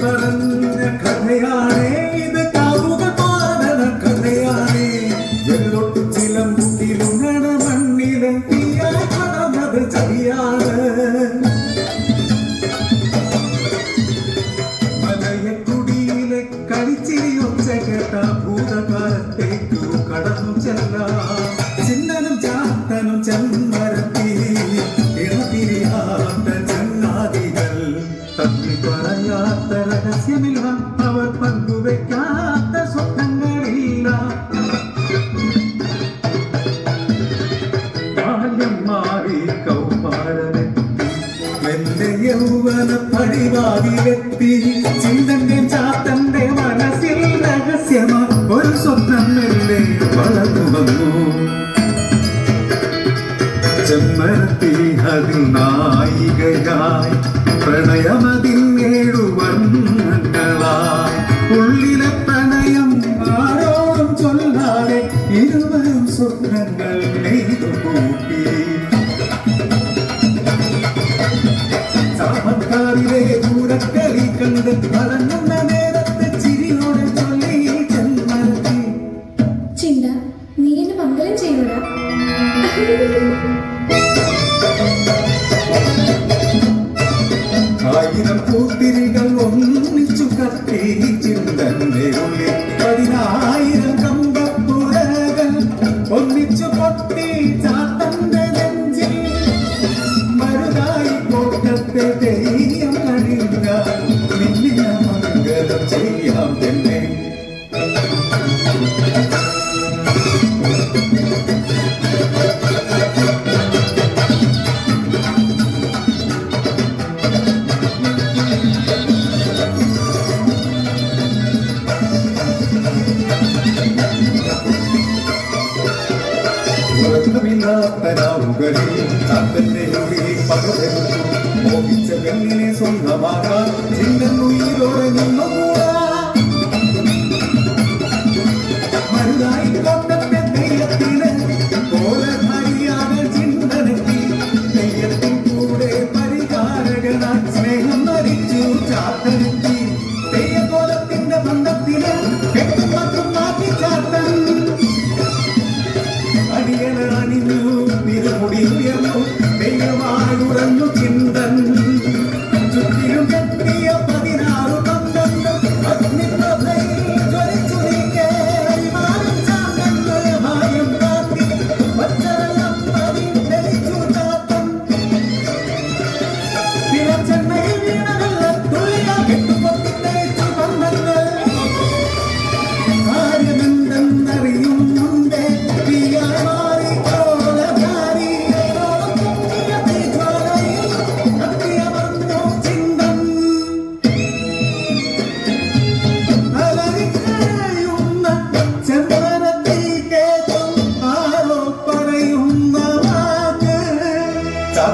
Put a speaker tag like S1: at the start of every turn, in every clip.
S1: Karan പടിവാതിലെത്തി ചിന്തന്റെ ചാത്തന്റെ മനസ്സിൽ രഹസ്യമാ ഒരു സ്വപ്നം മെല്ലെ വളർന്നു വന്നു. ചെമ്മരത്തി അതിൽ നായികയായി പ്രണയമതിൽ ഏഴു ഉള്ളിലെ ആയിരം പൂത്തിരികൾ ഒന്നിച്ചു കത്തി ചിന്തന്റെ ഉള്ളിൽ പതിനായിരം കമ്പപ്പുരകൾ ഒന്നിച്ചു പൊട്ടി മോഹിച്ച പെണ്ണിനെ സ്വന്തമാകാൻ ചിന്തനുയിരോടെ നിന്നുകൂടാ മരുതായി மேல அணிந்து மிக முடியும் எல்லாம்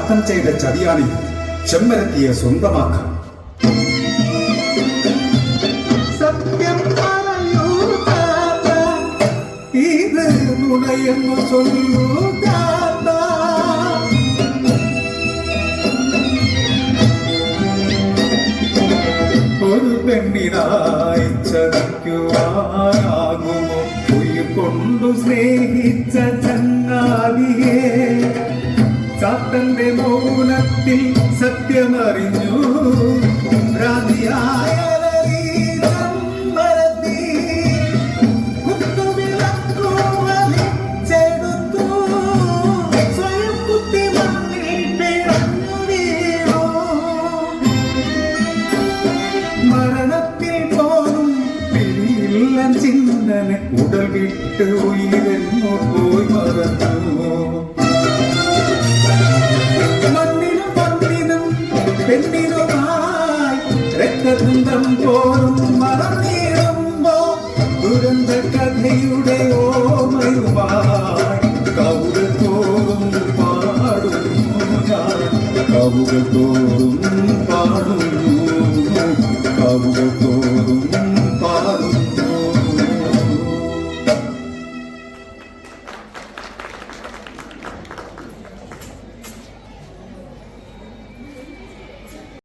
S1: ചാത്തൻ ചെയ്ത ചതിയാണി ചെമ്മരത്തിയെ സ്വന്തമാക്കാം സത്യം പറയൂ ഇത് നുണയെന്നു ചൊല്ലൂ ഒരു പെണ്ണിനായി ചതിക്കുവാനാകുമോ? കൊണ്ടു സ്നേഹിച്ച ചങ്ങാതിയെ വീണു. മൗനത്തിൽ സത്യമറിഞ്ഞു. പിടിയില്ല ചിന്തനെ. ഉടൽ വിട്ട് ഉയരെന്നു പോയി മറന്നു. ദുരന്തം പോലും മറന്നിടുമ്പോ ദുരന്ത കഥയുടെ ഓമയുമായി കൗകൾ തോറും പാടും കവുകൾ തോറും പാടും കവുകൾ തോറും